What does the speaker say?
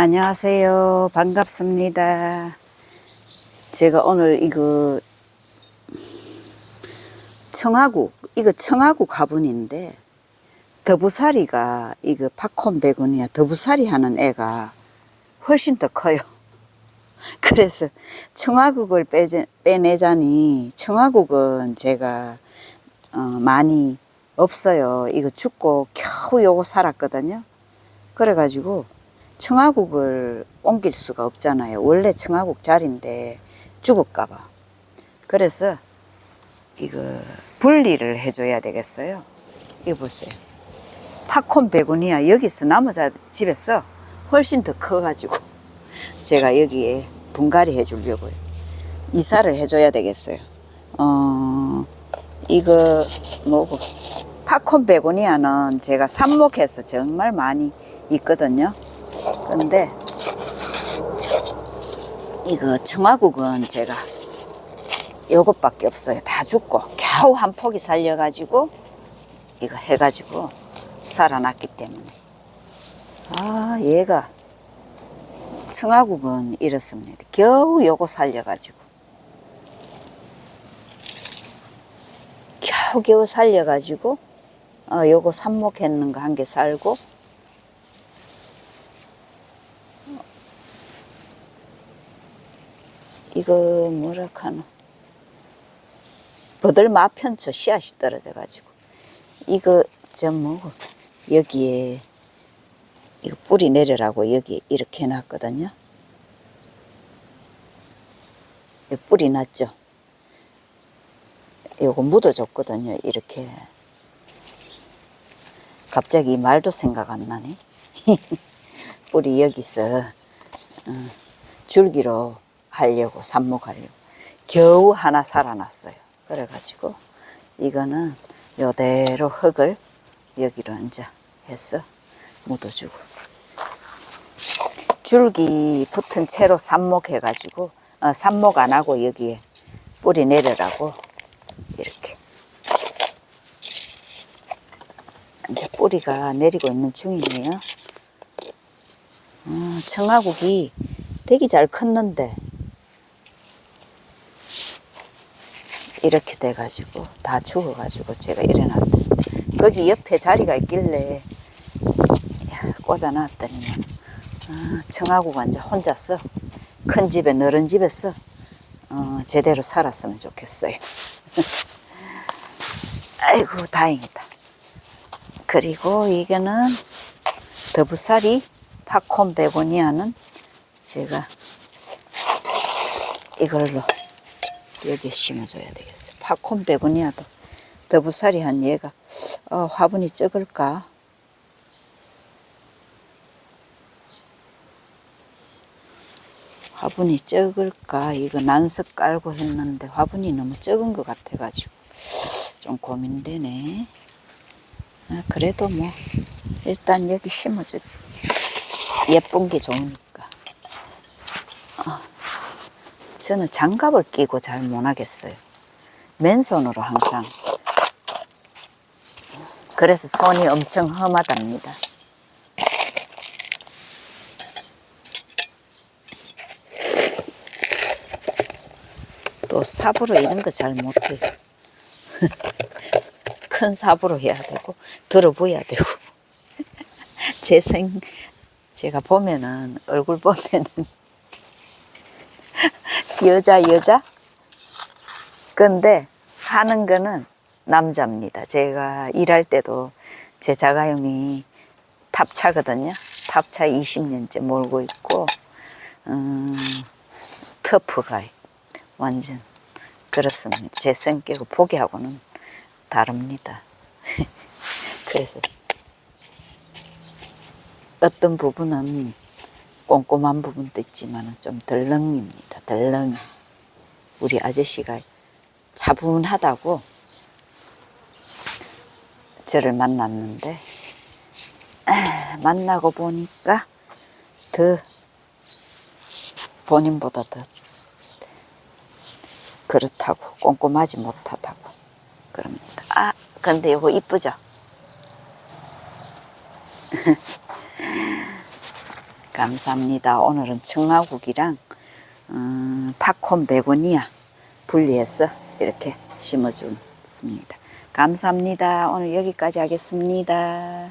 안녕하세요. 반갑습니다. 제가 오늘 이거 청하국, 이거 청하국 화분인데 더부사리가 이거 팝콘 베고니아 더부사리 하는 애가 훨씬 더 커요. 그래서 청화국을 빼제, 빼내자니 청화국은 제가 어, 많이 없어요. 이거 죽고 겨우 요거 살았거든요. 그래가지고 청화국을 옮길 수가 없잖아요. 원래 청화국 자리인데 죽을까봐. 그래서 이거 분리를 해줘야 되겠어요. 이거 보세요. 팝콘 베고니아 여기서 나무 자- 집에서 훨씬 더 커가지고 제가 여기에 분갈이 해주려고요. 이사를 해줘야 되겠어요. 어, 이거 뭐고 팝콘 베고니아는 제가 삽목해서 정말 많이 있거든요. 근데 이거 청화국은 제가 요것밖에 없어요. 다 죽고 겨우 한 포기 살려가지고 이거 해가지고 살아났기 때문에 아 얘가 청화국은 이렇습니다. 겨우 요거 살려가지고 겨우겨우 살려가지고 어, 요거 삽목했는 거 한 개 살고 이거 뭐라 카노? 버들 마 편초 씨앗이 떨어져 가지고 이거 저 뭐고 여기에 이거 뿌리 내려라고 여기 이렇게 해놨거든요. 이 뿌리 났죠? 요거 묻어줬거든요 이렇게. 갑자기 이 말도 생각 안 나네. 뿌리 여기서 어, 줄기로 하려고 삽목하려고 겨우 하나 살아났어요. 그래가지고 이거는 요대로 흙을 여기로 이제 해서 묻어주고 줄기 붙은 채로 삽목해가지고 어, 삽목 안 하고 여기에 뿌리 내려라고 이렇게 이제 뿌리가 내리고 있는 중이네요. 어, 청화국이 되게 잘 컸는데 이렇게 돼가지고 다 죽어가지고 제가 일어났다. 거기 옆에 자리가 있길래 야, 꽂아놨더니만 아, 청하고 완전 혼자 서 큰 집에 너른 집에 서 어, 제대로 살았으면 좋겠어요. 아이고 다행이다. 그리고 이거는 더부살이 팝콘 베고니아는 제가 이걸로 여기에 심어줘야 되겠어요. 팝콘 베고니아도 더부살이 한 얘가 어, 화분이 적을까? 화분이 적을까? 이거 난석 깔고 했는데 화분이 너무 적은 것 같아가지고 좀 고민되네. 아, 그래도 뭐 일단 여기 심어주지. 예쁜 게 좋으니까. 어, 저는 장갑을 끼고 잘 못하겠어요. 맨손으로 항상. 그래서 손이 엄청 험하답니다. 또 삽으로 이런 거 잘 못해요. 큰 삽으로 해야 되고, 들어보야 되고. 제 생, 제가 보면은, 얼굴 보면은, 여자, 여자? 근데 하는 거는 남자입니다. 제가 일할 때도 제 자가용이 탑차거든요. 탑차 20년째 몰고 있고, 음, 터프가 완전 그렇습니다. 제 성격을 보기하고는 다릅니다. 그래서 어떤 부분은 꼼꼼한 부분도 있지만 좀 덜렁입니다. 덜렁이. 우리 아저씨가 차분하다고 저를 만났는데 아, 만나고 보니까 더 본인보다 더 그렇다고 꼼꼼하지 못하다고 그럽니다. 아 근데 이거 이쁘죠? 감사합니다. 오늘은 청아국이랑 음, 팝콘 베고니아 분리해서 이렇게 심어줬습니다. 감사합니다. 오늘 여기까지 하겠습니다.